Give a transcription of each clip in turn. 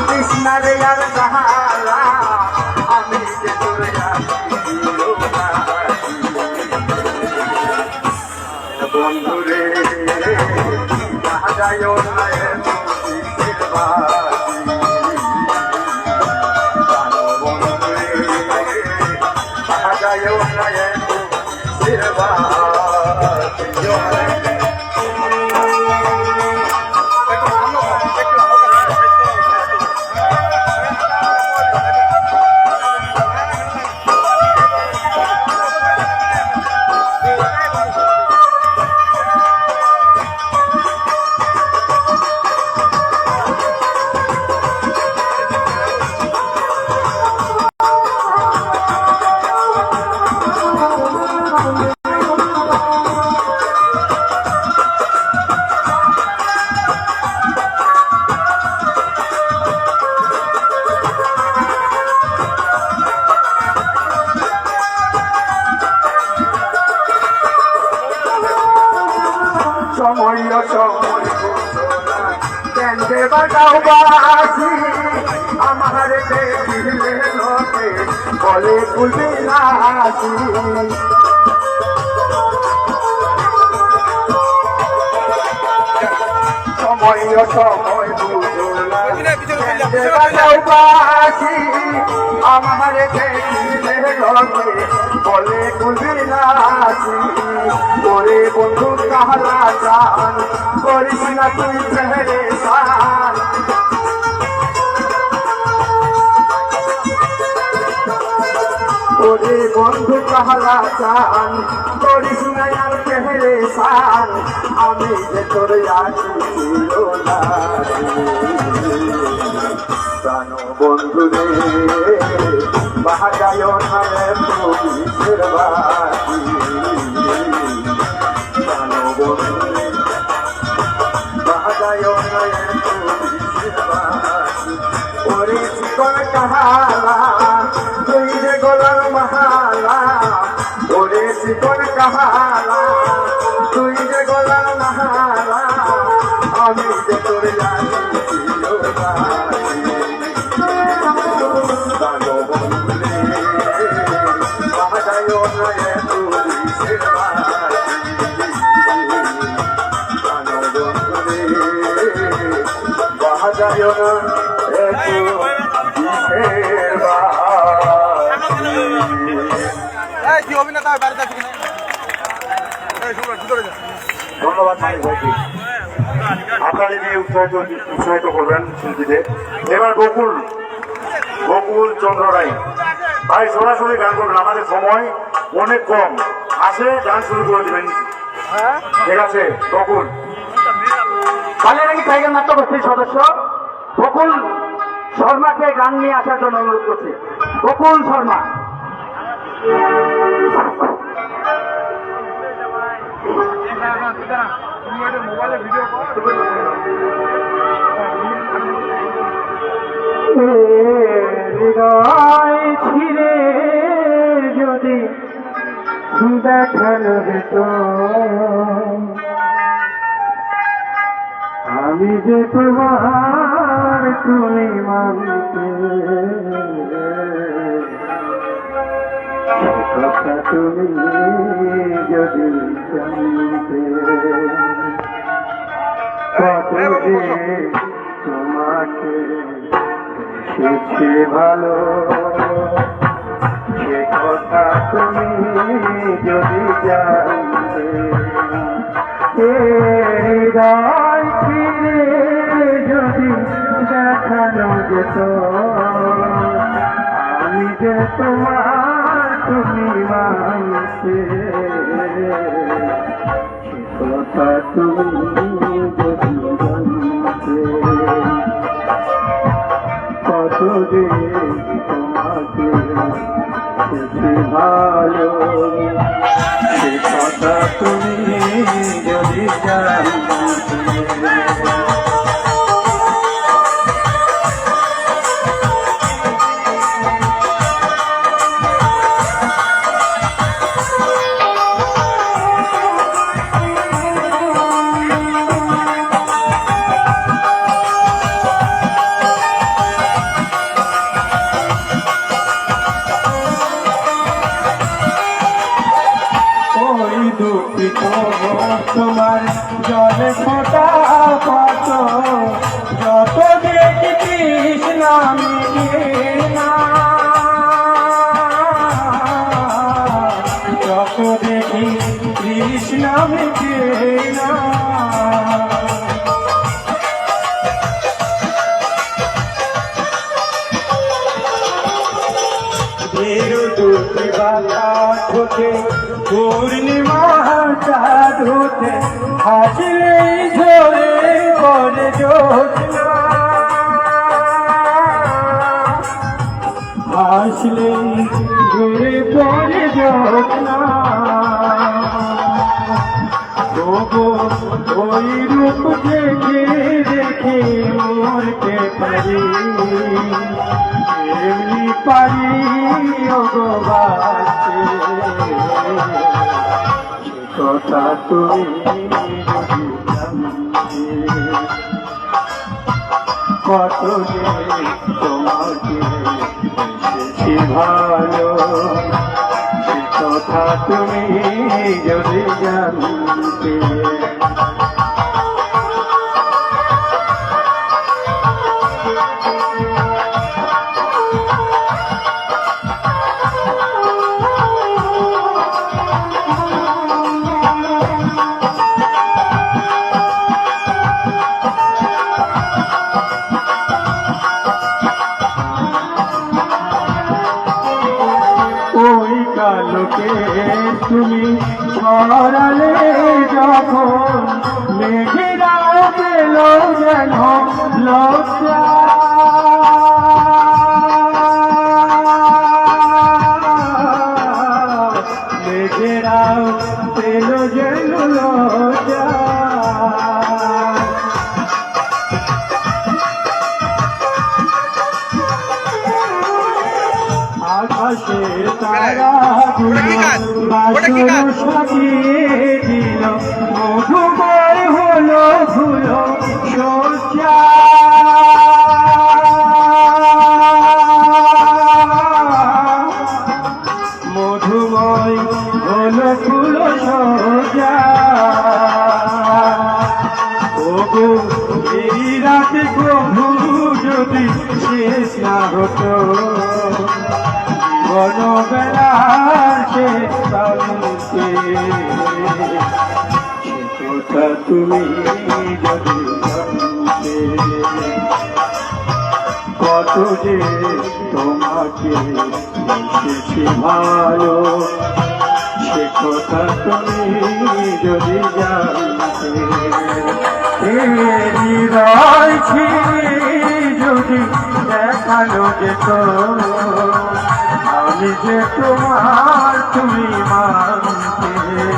কৃষ্ণারে আর আমি যে তোর কুলবি নাসি সময় সময় বাজাও বাসি আমার বলে কুলবি নাসি তোরে বন্ধু কাহলা চান করিস না তুই তোরে বন্ধু কাহলা চান করিস না আর পেহরে সান। আমি যে তোর জানো বন্ধু রে না পুলিশের বাসি। জানো বন্ধু রে না বাসি। ওরে চিকন কাহালা তুই মহালা ওরে চিকন কাহালা তুই যে গোলার মহালা আমি যে তোর জানি ছিল ধন্যবাদ, মানিক ভাইকে আপনারা নিয়ে উৎসাহিত উৎসাহিত করবেন শিল্পীদের এবার বকুল বকুল চন্দ্র রায়। ভাই, সরাসরি গান করবেন, আমাদের সময় অনেক কম। আসে, গান শুরু করে দেবেন। ঠিক আছে, বকুল। কালিয়ারাঙ্গি টাইগার নাট্য গোষ্ঠীর সদস্য বকুল শর্মাকে গান নিয়ে আসার জন্য অনুরোধ করছি। বকুল শর্মা। তুমি যদি দেখানো যেত। আমি যে তোমার তুমি মানতে। কথা তুমি যদি জানতে কত যে তোমাকে এসেছে ভালো সে কথা তুমি যদি জানতে যদি দেখানো যেত আমি যে তোমার তুমি মানতে সে কথা তুমি কত যে তোমাকে ভালো কথা তুমি যদি জানতে হাসলেই ঝরে পড়ে তবু ওই রূপ দেখে দেখে মরতে পারি এমনি পারি অগবাসে কথা তুমি কত তোমাকে ভালো। কথা তুমি যদি জানতে বাসর কথা তুমি যদি কত যে তোমাকে বেশি ভালো, সে কথা তুমি যদি জানতে যদি দেখানো যেত আমি যে তোমার তুমি মানতে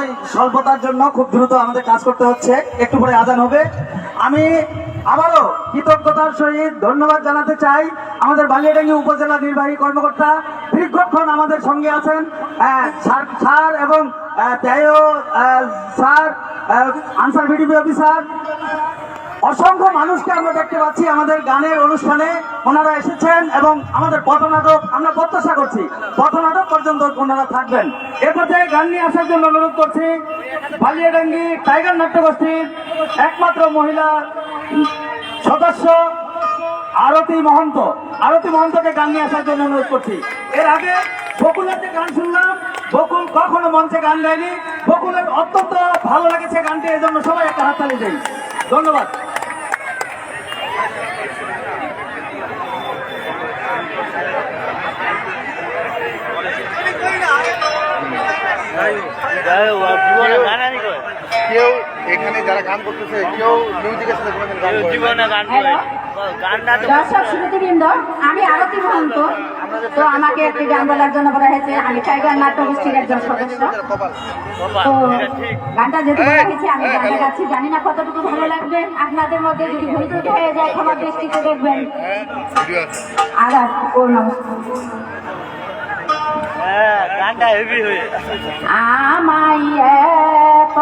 সময় স্বল্পতার জন্য খুব দ্রুত আমাদের কাজ করতে হচ্ছে। একটু পরে আজান হবে। আমি আবারও কৃতজ্ঞতার সহিত ধন্যবাদ জানাতে চাই আমাদের বালিয়াডাঙ্গি উপজেলা নির্বাহী কর্মকর্তা দীর্ঘক্ষণ আমাদের সঙ্গে আছেন। স্যার এবং স্যার আনসার বিডিপি অফিসার। অসংখ্য মানুষকে আমরা দেখতে পাচ্ছি আমাদের গানের অনুষ্ঠানে। ওনারা এসেছেন এবং আমাদের পথনাটক, আমরা প্রত্যাশা করছি, পথনাটক পর্যন্ত ওনারা থাকবেন। এ পর্যায়ে গান নিয়ে আসার জন্য অনুরোধ করছি, বালিয়াডাঙ্গি টাইগার নাট্যগোষ্ঠীর একমাত্র মহিলা সদস্য আরতি মহন্ত। আরতি মহন্তকে গান নিয়ে আসার জন্য অনুরোধ করছি। এর আগে বকুলের যে গান শুনলাম, বকুল কখনো মঞ্চে গান গায়নি। বকুলের অত্যন্ত ভালো লেগেছে গানটি এই জন্য সবাই একটা হাততালি দেয় ধন্যবাদ জীবনে গান আনি করে কেউ এখানে যারা গান করতেছে কেউ মিউজিকের সাথে কোনোদিন গান জীবনে গান করে দর্শক শ্রুতিবৃন্দ আমি আরতি মহন্ত। তো আমাকে একটি গান বলার জন্য বলা হয়েছে আমি টাইগার নাট্য গোষ্ঠীর একজন সদস্য। তো গানটা যেহেতু বলা হয়েছে আমি গানটা গাচ্ছি জানি না কতটুকু ভালো লাগবে। আপনাদের মধ্যে যদি ভুল ত্রুটি হয়ে যায় ক্ষমার দৃষ্টিতে দেখবেন। আদার ও নমস্কার হ্যাঁ আমায় এত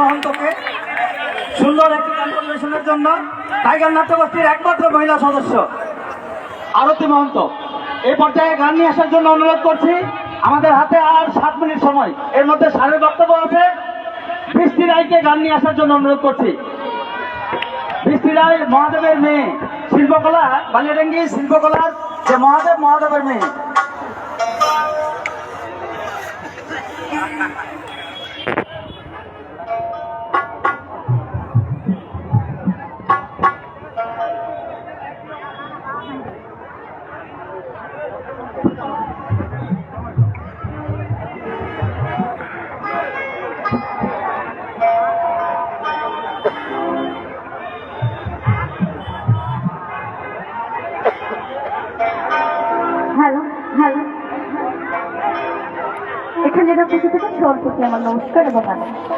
মহন্তকে সুন্দর একটি গান পরিবেশনের জন্য টাইগার নাট্যগোষ্ঠীর একমাত্র মহিলা সদস্য, আরতি মহন্ত। এই পর্যায়ে গান নিয়ে আসার জন্য অনুরোধ করছি, আমাদের হাতে আর সাত মিনিট সময়। এর মধ্যে সারের বক্তব্য আছে। বৃষ্টি রায়কে গান নিয়ে আসার জন্য অনুরোধ করছি। বৃষ্টি রায় মহাদেবের মেয়ে, শিল্পকলা, বালিয়াডাঙ্গি শিল্পকলার যে মহাদেব, মহাদেবের মেয়ে। Hello hello. এখানে যারা কিছু থেকে সবার আমার নমস্কার এবং আনন্দ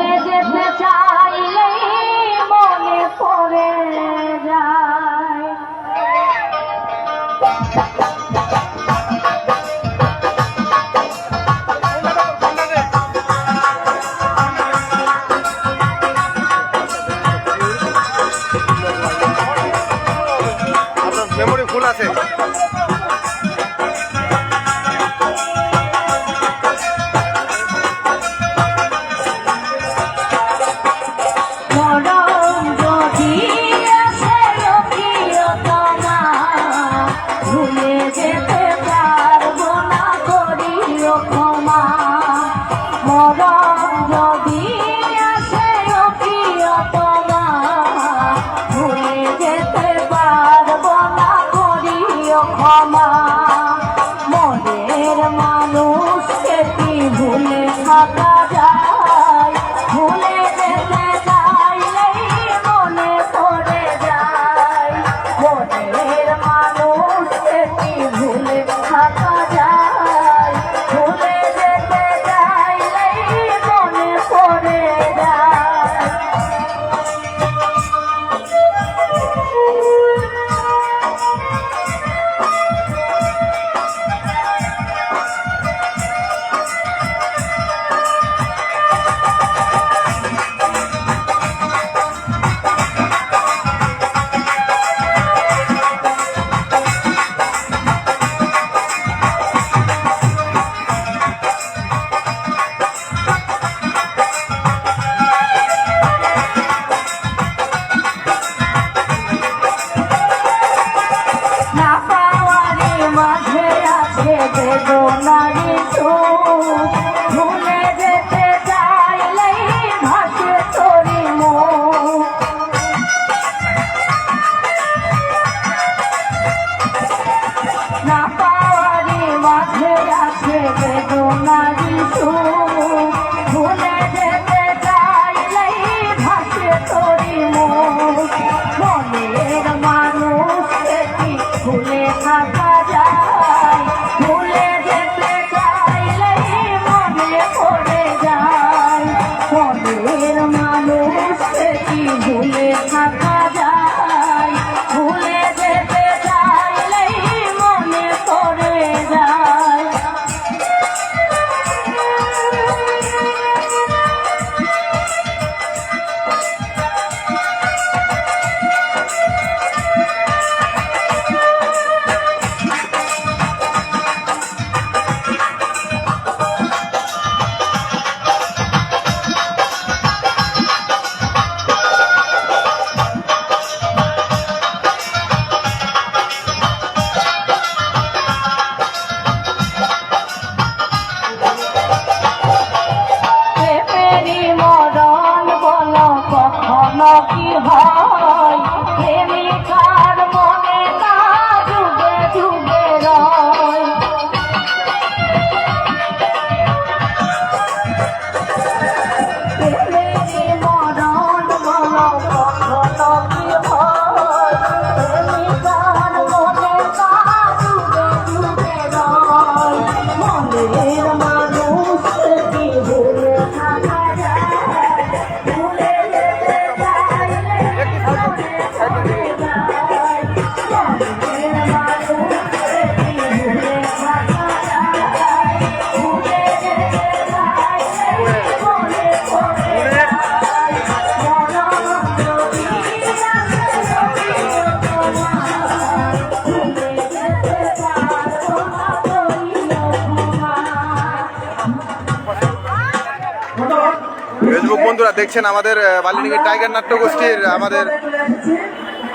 দর্শক বন্ধুরা দেখছেন আমাদের বালিনিকের টাইগার নাট্য গোষ্ঠীর আমাদের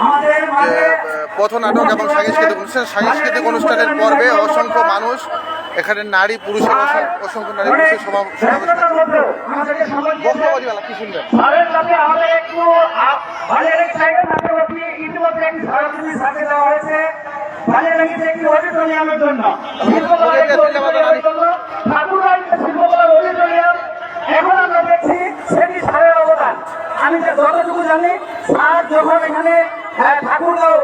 পথ পথনাটক এবং সাংস্কৃতিক অনুষ্ঠান সাংস্কৃতিক অনুষ্ঠানের পর্বে অসংখ্য মানুষ এখানে নারী পুরুষের অসংখ্য নারী পুরুষের সমাবেশ কি শুনবেন সাথে আমাদের একটু আ- বালিয়াড়ি সাইডে থাকতে হচ্ছে ইতিমধ্যে একটি সরকারি সাথে দেওয়া হয়েছে বালিয়াড়িতে একটি অডিটোরিয়ামের জন্য শিল্পকলার একটি অডিটোরিয়ামের জন্য ঠাকুরাই শিল্পকলার অডিটোরিয়াম এখন আমরা দেখছি সেটি স্যারের অবদান আমি যে যতটুকু জানি স্যার যখন এখানে ঠাকুরগাঁও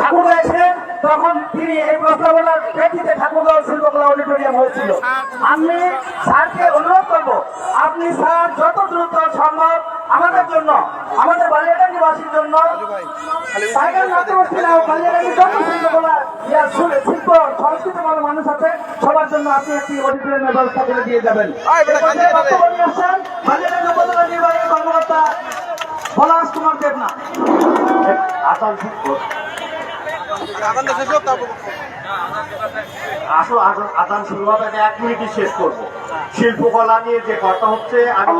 ঠাকুর এসেছিলেন তখন তিনি এই প্রস্তাবনার প্রেক্ষিতে ঠাকুরগাঁও শিল্পকলা অডিটোরিয়াম হয়েছিল। আমি স্যারকে অনুরোধ করব আপনি স্যার যত দ্রুত সম্ভব আমাদের জন্য আমাদের বালিয়াটা নিবাসীর জন্য সাইকেল নাট্যবর্তীরা বালিয়াটাকে যত শিল্পকলা শিল্প সংস্কৃতি মানুষ আছে সবার জন্য আপনি একটি অডিটোরিয়ামের ব্যবস্থা করে দিয়ে যাবেন। না বালিয়াটা কর্মকর্তা পলাশ কুমার দেবনাথ আসাম শুরু এক মিনিটই শেষ করব। শিল্পকলা নিয়ে যে কথা হচ্ছে, আমি